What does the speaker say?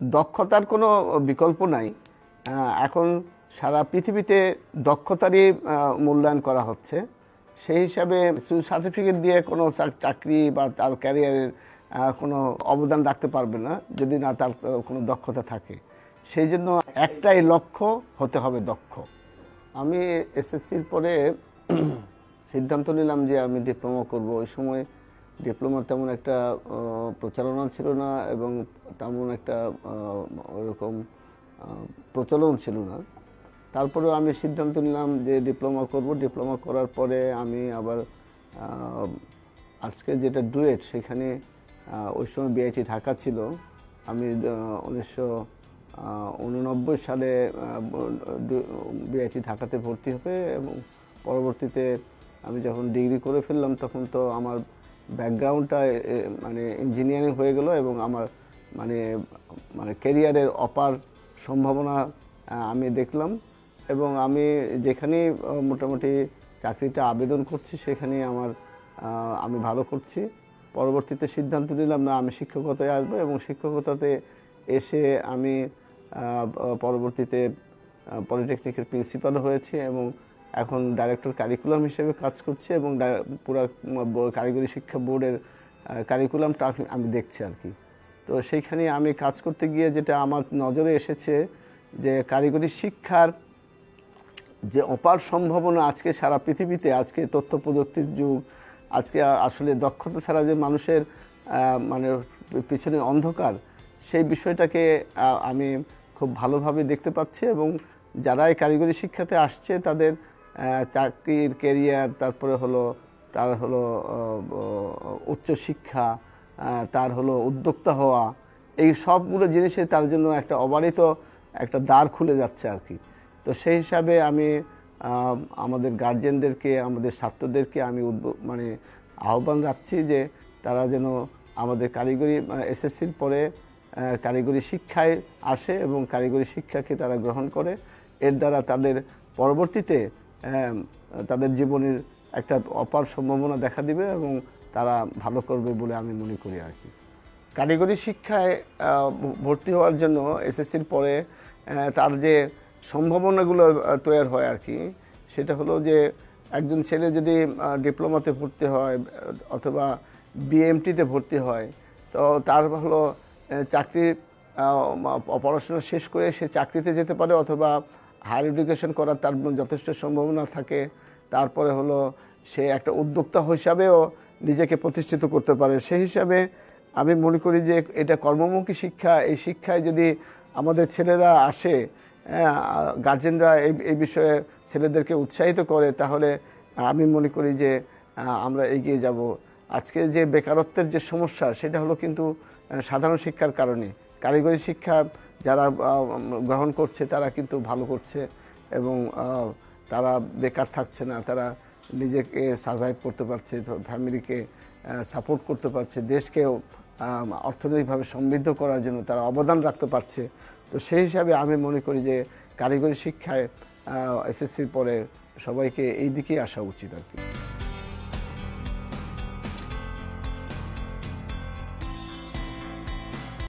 দক্ষতার কোনো বিকল্প নাই। এখন সারা পৃথিবীতে দক্ষতারই মূল্যায়ন করা হচ্ছে। সেই হিসাবে সার্টিফিকেট দিয়ে কোনো চাকরি বা তার ক্যারিয়ারের কোনো অবদান রাখতে পারবে না, যদি না তার কোনো দক্ষতা থাকে। সেই জন্য একটাই লক্ষ্য, হতে হবে দক্ষ। আমি এসএসসির পরে সিদ্ধান্ত নিলাম যে আমি ডিপ্লোমা করব। ওই সময় ডিপ্লোমার তেমন একটা প্রচারণা ছিল না এবং তেমন একটা ওরকম প্রচলন ছিল না। তারপরেও আমি সিদ্ধান্ত নিলাম যে ডিপ্লোমা করব। ডিপ্লোমা করার পরে আমি আবার আজকে যেটা ডুয়েট সেখানে ওই সময় বিআইটি ঢাকা ছিল। আমি উনিশশো উননব্বই সালে বিআইটি ঢাকাতে ভর্তি হয়ে এবং পরবর্তীতে আমি যখন ডিগ্রি করে ফেললাম তখন তো আমার ব্যাকগ্রাউন্ডটা মানে ইঞ্জিনিয়ারিং হয়ে গেল এবং আমার মানে মানে ক্যারিয়ারের অপার সম্ভাবনা আমি দেখলাম এবং আমি যেখানেই মোটামুটি চাকরিতে আবেদন করছি সেখানেই আমার আমি ভালো করছি। পরবর্তীতে সিদ্ধান্ত নিলাম, না, আমি শিক্ষকতায় আসব। এবং শিক্ষকতাতে এসে আমি পরবর্তীতে পলিটেকনিকের প্রিন্সিপাল হয়েছি এবং এখন ডাইরেক্টর কারিকুলাম হিসেবে কাজ করছি এবং পুরা কারিগরি শিক্ষা বোর্ডের কারিকুলামটা আমি- দেখছি আর কি। তো সেইখানে আমি কাজ করতে গিয়ে যেটা আমার নজরে এসেছে যে কারিগরি শিক্ষার যে অপার সম্ভাবনা আজকে সারা পৃথিবীতে, আজকে তথ্য প্রযুক্তির যুগ, আজকে আসলে দক্ষতা ছাড়া যে মানুষের মানে পিছনে অন্ধকার, সেই বিষয়টাকে আমি খুব ভালোভাবে দেখতে পাচ্ছি এবং যারা এই কারিগরি শিক্ষাতে আসছে তাদের চাকরির কেরিয়ার তারপরে হলো, তার হলো উচ্চশিক্ষা তার হলো উদ্যোক্তা হওয়া, এই সবগুলো জিনিসে তার জন্য একটা অবারিত একটা দ্বার খুলে যাচ্ছে আর কি। তো সেই হিসাবে আমি আমাদের গার্জেনদেরকে আমাদের ছাত্রদেরকে আমি মানে আহ্বান রাখছি যে তারা যেন আমাদের কারিগরি এসএসসির পরে কারিগরি শিক্ষায় আসে এবং কারিগরি শিক্ষাকে তারা গ্রহণ করে। এর দ্বারা তাদের পরবর্তীতে তাদের জীবনের একটা অপার সম্ভাবনা দেখা দিবে এবং তারা ভালো করবে বলে আমি মনে করি আর কি। কারিগরি শিক্ষায় ভর্তি হওয়ার জন্য এসএসসির পরে তার যে সম্ভাবনাগুলো তৈরি হয় আর কি সেটা হলো যে একজন ছেলে যদি ডিপ্লোমাতে ভর্তি হয় অথবা বিএমটিতে ভর্তি হয় তো তার হলো আহ, চাকরির পড়াশোনা শেষ করে সে চাকরিতে যেতে পারে অথবা হায়ার এডুকেশন করার তার যথেষ্ট সম্ভাবনা থাকে। তারপরে হলো সে একটা উদ্যোক্তা হিসাবেও নিজেকে প্রতিষ্ঠিত করতে পারে। সেই হিসাবে আমি মনে করি যে এটা কর্মমুখী শিক্ষা। এই শিক্ষায় যদি আমাদের ছেলেরা আসে গার্জেনরা এই এই বিষয়ে ছেলেদেরকে উৎসাহিত করে, তাহলে আমি মনে করি যে আমরা এগিয়ে যাব। আজকে যে বেকারত্বের যে সমস্যা, সেটা হলো কিন্তু সাধারণ শিক্ষার কারণে। কারিগরি শিক্ষা যারা গ্রহণ করছে তারা কিন্তু ভালো করছে এবং তারা বেকার থাকছে না, তারা নিজেকে সার্ভাইভ করতে পারছে ফ্যামিলিকে সাপোর্ট করতে পারছে, দেশকেও অর্থনৈতিকভাবে সমৃদ্ধ করার জন্য তারা অবদান রাখতে পারছে। তো সেই হিসাবে আমি মনে করি যে কারিগরি শিক্ষায় এসএসসির পরে সবাইকে এই দিকেই আসা উচিত আর কি।